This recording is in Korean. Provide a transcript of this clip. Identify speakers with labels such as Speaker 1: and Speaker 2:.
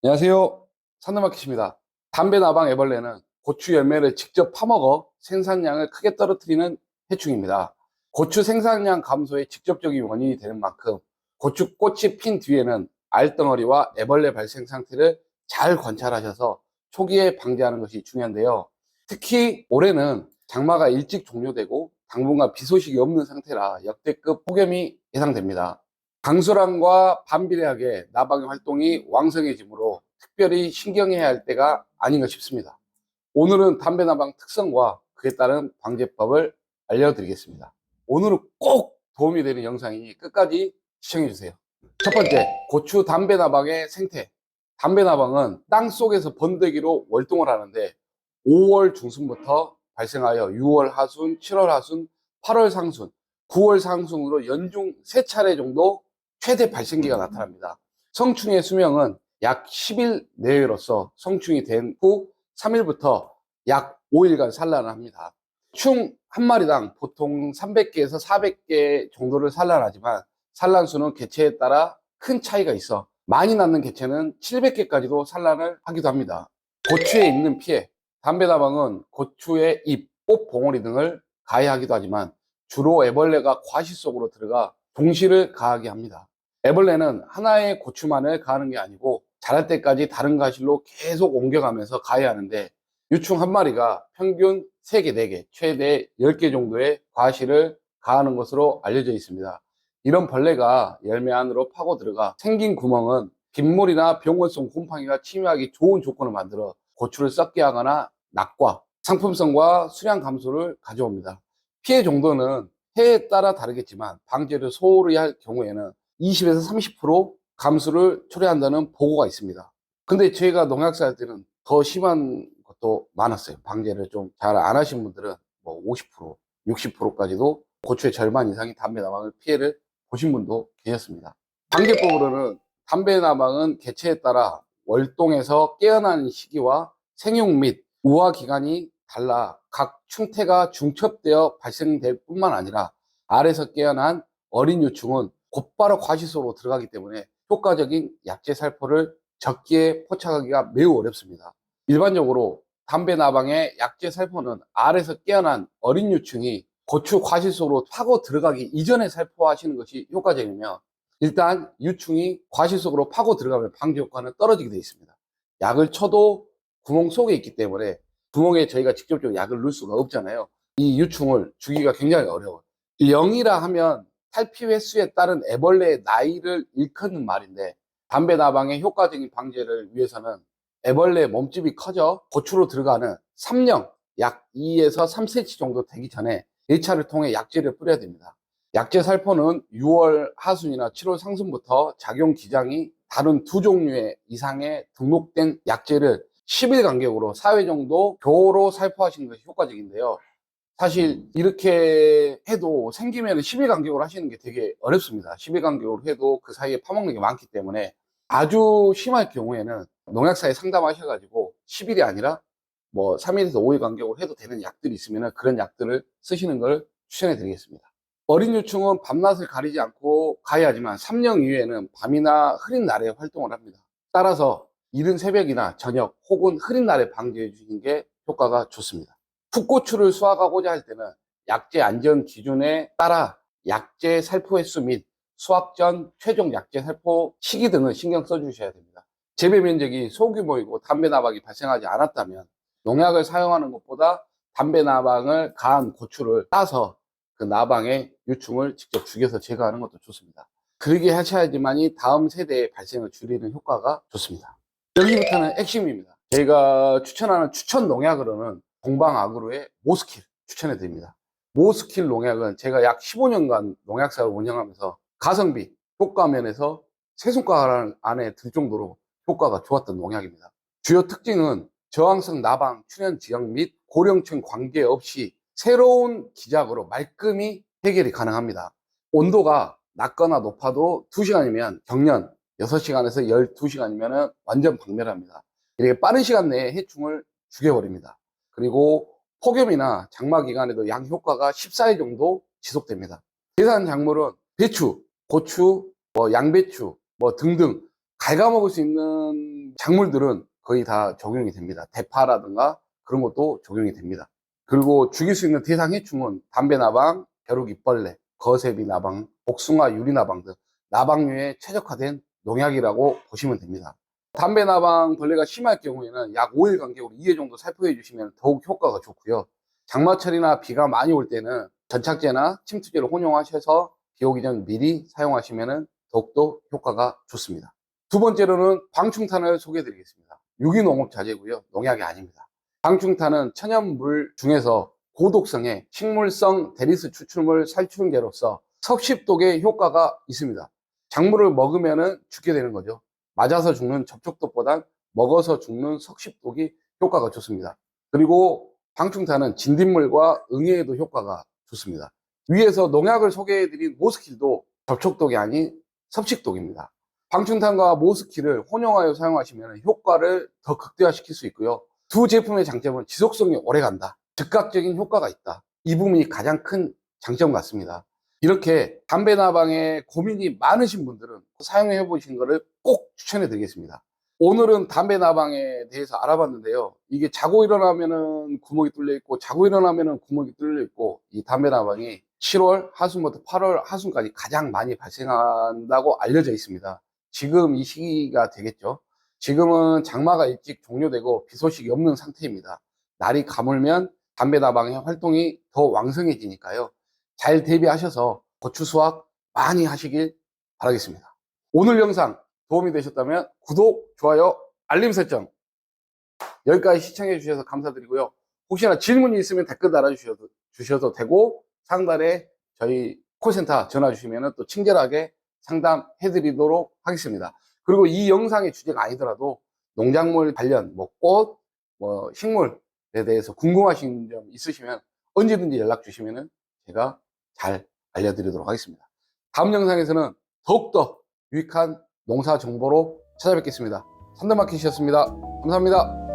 Speaker 1: 안녕하세요. 산드마켓입니다. 담배 나방 애벌레는 고추 열매를 직접 파먹어 생산량을 크게 떨어뜨리는 해충입니다. 고추 생산량 감소의 직접적인 원인이 되는 만큼 고추 꽃이 핀 뒤에는 알덩어리와 애벌레 발생 상태를 잘 관찰하셔서 초기에 방지하는 것이 중요한데요. 특히 올해는 장마가 일찍 종료되고 당분간 비 소식이 없는 상태라 역대급 폭염이 예상됩니다. 강수량과 반비례하게 나방의 활동이 왕성해지므로 특별히 신경해야 할 때가 아닌가 싶습니다. 오늘은 담배 나방 특성과 그에 따른 방제법을 알려드리겠습니다. 오늘은 꼭 도움이 되는 영상이니 끝까지 시청해주세요. 첫 번째, 고추 담배 나방의 생태. 담배 나방은 땅 속에서 번데기로 월동을 하는데 5월 중순부터 발생하여 6월 하순, 7월 하순, 8월 상순, 9월 상순으로 연중 3차례 정도 최대 발생기가 나타납니다. 성충의 수명은 약 10일 내외로서 성충이 된 후 3일부터 약 5일간 산란을 합니다. 충 한 마리당 보통 300개에서 400개 정도를 산란하지만 산란수는 개체에 따라 큰 차이가 있어 많이 낳는 개체는 700개까지도 산란을 하기도 합니다. 고추에 있는 피해, 담배나방은 고추의 잎, 꽃 봉오리 등을 가해하기도 하지만 주로 애벌레가 과실 속으로 들어가 동시를 가하게 합니다. 애벌레는 하나의 고추만을 가하는 게 아니고 자랄 때까지 다른 가실로 계속 옮겨가면서 가해하는데 유충 한 마리가 평균 3개, 4개, 최대 10개 정도의 과실을 가하는 것으로 알려져 있습니다. 이런 벌레가 열매 안으로 파고 들어가 생긴 구멍은 빗물이나 병원성 곰팡이가 침입하기 좋은 조건을 만들어 고추를 썩게 하거나 낙과 상품성과 수량 감소를 가져옵니다. 피해 정도는 해에 따라 다르겠지만 방제를 소홀히 할 경우에는 20에서 30% 감소를 초래한다는 보고가 있습니다. 근데 저희가 농약사 할 때는 더 심한 것도 많았어요. 방제를 좀 잘 안 하신 분들은 뭐 50%, 60%까지도 고추의 절반 이상이 담배 나방을 피해를 보신 분도 계셨습니다. 방제법으로는 담배 나방은 개체에 따라 월동에서 깨어나는 시기와 생육 및 우화 기간이 달라 각 충태가 중첩되어 발생될 뿐만 아니라 알에서 깨어난 어린 유충은 곧바로 과시소로 들어가기 때문에 효과적인 약제 살포를 적기에 포착하기가 매우 어렵습니다. 일반적으로 담배 나방의 약제 살포는 알에서 깨어난 어린 유충이 고추 과실소로 파고 들어가기 이전에 살포하시는 것이 효과적이며 일단 유충이 과실 속으로 파고 들어가면 방지 효과는 떨어지게 되어 있습니다. 약을 쳐도 구멍 속에 있기 때문에 구멍에 저희가 직접적으로 약을 넣을 수가 없잖아요. 이 유충을 죽이기가 굉장히 어려워요. 0이라 하면 탈피 횟수에 따른 애벌레의 나이를 일컫는 말인데 담배 나방의 효과적인 방제를 위해서는 애벌레의 몸집이 커져 고추로 들어가는 3령 약 2에서 3cm 정도 되기 전에 1차를 통해 약제를 뿌려야 됩니다. 약제 살포는 6월 하순이나 7월 상순부터 작용 기장이 다른 두 종류의 이상의 등록된 약제를 10일 간격으로 4회 정도 교로 살포하시는 것이 효과적인데요. 사실 이렇게 해도 생기면 10일 간격으로 하시는 게 되게 어렵습니다. 10일 간격으로 해도 그 사이에 파먹는 게 많기 때문에 아주 심할 경우에는 농약사에 상담하셔가지고 10일이 아니라 뭐 3일에서 5일 간격으로 해도 되는 약들이 있으면 그런 약들을 쓰시는 걸 추천해 드리겠습니다. 어린 유충은 밤낮을 가리지 않고 가해하지만 3년 이후에는 밤이나 흐린 날에 활동을 합니다. 따라서 이른 새벽이나 저녁 혹은 흐린 날에 방지해 주시는 게 효과가 좋습니다. 풋고추를 수확하고자 할 때는 약제 안전 기준에 따라 약제 살포 횟수 및 수확 전 최종 약제 살포 시기 등을 신경 써 주셔야 됩니다. 재배 면적이 소규모이고 담배 나방이 발생하지 않았다면 농약을 사용하는 것보다 담배 나방을 가한 고추를 따서 그 나방의 유충을 직접 죽여서 제거하는 것도 좋습니다. 그러게 하셔야지만이 다음 세대의 발생을 줄이는 효과가 좋습니다. 여기부터는 핵심입니다. 제가 추천하는 추천 농약으로는 동방아그로의 모스킬 추천해 드립니다. 모스킬 농약은 제가 약 15년간 농약사를 운영하면서 가성비, 효과 면에서 세 손가락 안에 들 정도로 효과가 좋았던 농약입니다. 주요 특징은 저항성 나방, 출현 지역 및 고령층 관계없이 새로운 기작으로 말끔히 해결이 가능합니다. 온도가 낮거나 높아도 2시간이면 경련, 6시간에서 12시간이면 완전 박멸합니다. 이렇게 빠른 시간 내에 해충을 죽여버립니다. 그리고 폭염이나 장마 기간에도 양 효과가 14일 정도 지속됩니다. 대산 작물은 배추, 고추, 뭐 양배추, 뭐 등등 갉아먹을 수 있는 작물들은 거의 다 적용이 됩니다. 대파라든가 그런 것도 적용이 됩니다. 그리고 죽일 수 있는 대상 해충은 담배나방, 벼룩이벌레, 거세비 나방, 복숭아 유리나방 등 나방류에 최적화된 농약이라고 보시면 됩니다. 담배 나방 벌레가 심할 경우에는 약 5일 간격으로 2회 정도 살포해 주시면 더욱 효과가 좋고요. 장마철이나 비가 많이 올 때는 전착제나 침투제를 혼용하셔서 비 오기 전 미리 사용하시면 더욱더 효과가 좋습니다. 두 번째로는 방충탄을 소개해 드리겠습니다. 유기농업 자재고요. 농약이 아닙니다. 방충탄은 천연물 중에서 고독성의 식물성 대리스 추출물 살충제로서 섭식독의 효과가 있습니다. 작물을 먹으면 죽게 되는 거죠. 맞아서 죽는 접촉독보단 먹어서 죽는 석식독이 효과가 좋습니다. 그리고 방충탄은 진딧물과 응애에도 효과가 좋습니다. 위에서 농약을 소개해드린 모스킬도 접촉독이 아닌 섭식독입니다. 방충탄과 모스킬을 혼용하여 사용하시면 효과를 더 극대화시킬 수 있고요. 두 제품의 장점은 지속성이 오래 간다. 즉각적인 효과가 있다. 이 부분이 가장 큰 장점 같습니다. 이렇게 담배 나방에 고민이 많으신 분들은 사용해 보신 것을 꼭 추천해 드리겠습니다. 오늘은 담배 나방에 대해서 알아봤는데요. 이게 자고 일어나면은 구멍이 뚫려 있고 자고 일어나면은 구멍이 뚫려 있고 이 담배 나방이 7월 하순부터 8월 하순까지 가장 많이 발생한다고 알려져 있습니다. 지금 이 시기가 되겠죠. 지금은 장마가 일찍 종료되고 비 소식이 없는 상태입니다. 날이 가물면 담배 나방의 활동이 더 왕성해지니까요. 잘 대비하셔서 고추 수확 많이 하시길 바라겠습니다. 오늘 영상 도움이 되셨다면 구독, 좋아요, 알림 설정 여기까지 시청해 주셔서 감사드리고요. 혹시나 질문이 있으면 댓글 달아주셔도 주셔도 되고 상단에 저희 콜센터 전화 주시면 또 친절하게 상담해 드리도록 하겠습니다. 그리고 이 영상의 주제가 아니더라도 농작물 관련 뭐 꽃, 뭐 식물에 대해서 궁금하신 점 있으시면 언제든지 연락 주시면 제가 잘 알려드리도록 하겠습니다. 다음 영상에서는 더욱더 유익한 농사 정보로 찾아뵙겠습니다. 산더마켓이었습니다. 감사합니다.